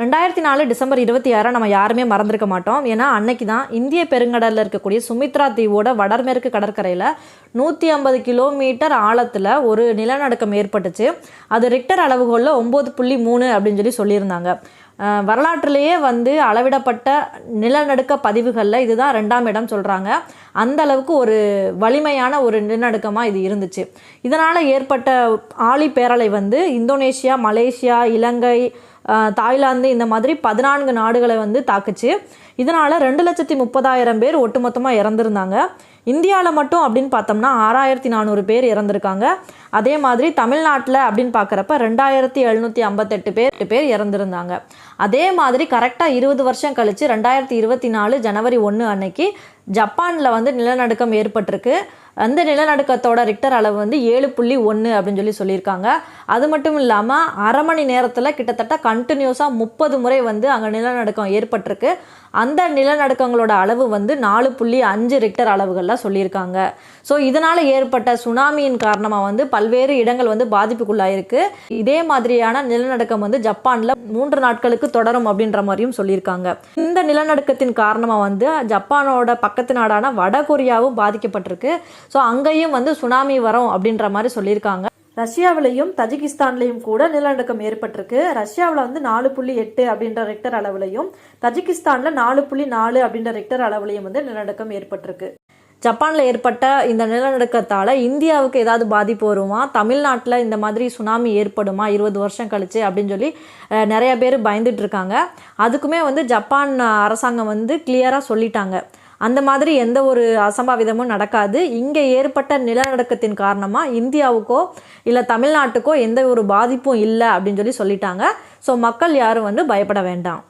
ரெண்டாயிரத்தி நாலு டிசம்பர் இருபத்தி ஆறை நம்ம யாருமே மறந்துருக்க மாட்டோம். ஏன்னா அன்னைக்கு தான் இந்திய பெருங்கடலில் இருக்கக்கூடிய சுமித்ரா தீவோட வடமேற்கு கடற்கரையில் நூற்றி ஐம்பது கிலோமீட்டர் ஆழத்தில் ஒரு நிலநடுக்கம் ஏற்பட்டுச்சு. அது ரிக்டர் அளவுகோலில் ஒம்பது புள்ளி மூணு அப்படின்னு சொல்லி சொல்லியிருந்தாங்க. வரலாற்றிலேயே வந்து அளவிடப்பட்ட நிலநடுக்க பதிவுகளில் இதுதான் ரெண்டாம் இடம் சொல்கிறாங்க அந்த அளவுக்கு ஒரு வலிமையான ஒரு நிலநடுக்கமாக இது இருந்துச்சு. இதனால் ஏற்பட்ட ஆழி பேரலை வந்து இந்தோனேஷியா மலேசியா இலங்கை தாய்லாந்து இந்த மாதிரி பதினான்கு நாடுகளை வந்து தாக்குச்சு. இதனால் ரெண்டு லட்சத்தி முப்பதாயிரம் பேர் ஒட்டுமொத்தமாக இறந்துருந்தாங்க. இந்தியாவில் மட்டும் அப்படின்னு பார்த்தோம்னா ஆறாயிரத்தி நானூறு பேர் இறந்துருக்காங்க. அதே மாதிரி தமிழ்நாட்டில் அப்படின்னு பார்க்குறப்ப ரெண்டாயிரத்தி எழுநூற்றி ஐம்பத்தெட்டு பேர் பேர் இறந்துருந்தாங்க. அதே மாதிரி கரெக்டாக இருபது வருஷம் கழித்து ரெண்டாயிரத்தி இருபத்தி நாலு ஜனவரி ஒன்று அன்னைக்கு ஜப்பானில் வந்து நிலநடுக்கம் ஏற்பட்டிருக்கு. அந்த நிலநடுக்கத்தோட ரிக்டர் அளவு வந்து ஏழு புள்ளி ஒன்று அப்படின்னு சொல்லி சொல்லியிருக்காங்க. அது மட்டும் இல்லாமல் அரை மணி நேரத்தில் கிட்டத்தட்ட கண்டினியூஸாக முப்பது முறை வந்து அங்கே நிலநடுக்கம் ஏற்பட்டிருக்கு. அந்த நிலநடுக்கங்களோட அளவு வந்து நாலு புள்ளி அஞ்சு ரிக்டர் அளவுகளில் சொல்லியிருக்காங்க. ஸோ இதனால் ஏற்பட்ட சுனாமியின் காரணமாக வந்து பல்வேறு இடங்கள் வந்து பாதிப்புக்குள்ளாயிருக்கு. இதே மாதிரியான நிலநடுக்கம் வந்து ஜப்பானில் மூன்று நாட்களுக்கு தொடரும் அப்படின்ற மாதிரியும் சொல்லியிருக்காங்க. இந்த நிலநடுக்கத்தின் காரணமாக வந்து ஜப்பானோட பக்கத்து நாடான வடகொரியாவும் பாதிக்கப்பட்டிருக்கு. ஸோ அங்கேயும் வந்து சுனாமி வரும் அப்படின்ற மாதிரி சொல்லியிருக்காங்க. ரஷ்யாவிலையும் தஜிகிஸ்தான்லையும் கூட நிலநடுக்கம் ஏற்பட்டிருக்கு. ரஷ்யாவில் வந்து நாலு புள்ளி எட்டு அப்படின்ற ரெக்டர் அளவுலையும் தஜிகிஸ்தானில் நாலு புள்ளி நாலு அப்படின்ற ரெக்டர் அளவுலையும் வந்து நிலநடுக்கம் ஏற்பட்டிருக்கு. ஜப்பானில் ஏற்பட்ட இந்த நிலநடுக்கத்தால் இந்தியாவுக்கு ஏதாவது பாதிப்பு வருமா? தமிழ்நாட்டில் இந்த மாதிரி சுனாமி ஏற்படுமா? இருபது வருஷம் கழிச்சு அப்படின்னு சொல்லி நிறைய பேர் பயந்துட்டு இருக்காங்க. அதுக்குமே வந்து ஜப்பான் அரசாங்கம் வந்து கிளியராக சொல்லிட்டாங்க. அந்த மாதிரி எந்த ஒரு அசம்பாவிதமும் நடக்காது. இங்கே ஏற்பட்ட நிலநடுக்கத்தின் காரணமாக இந்தியாவுக்கோ இல்லை தமிழ்நாட்டுக்கோ எந்த ஒரு பாதிப்பும் இல்லை அப்படின்னு சொல்லி சொல்லிட்டாங்க. ஸோ மக்கள் யாரும் வந்து பயப்பட வேண்டாம்.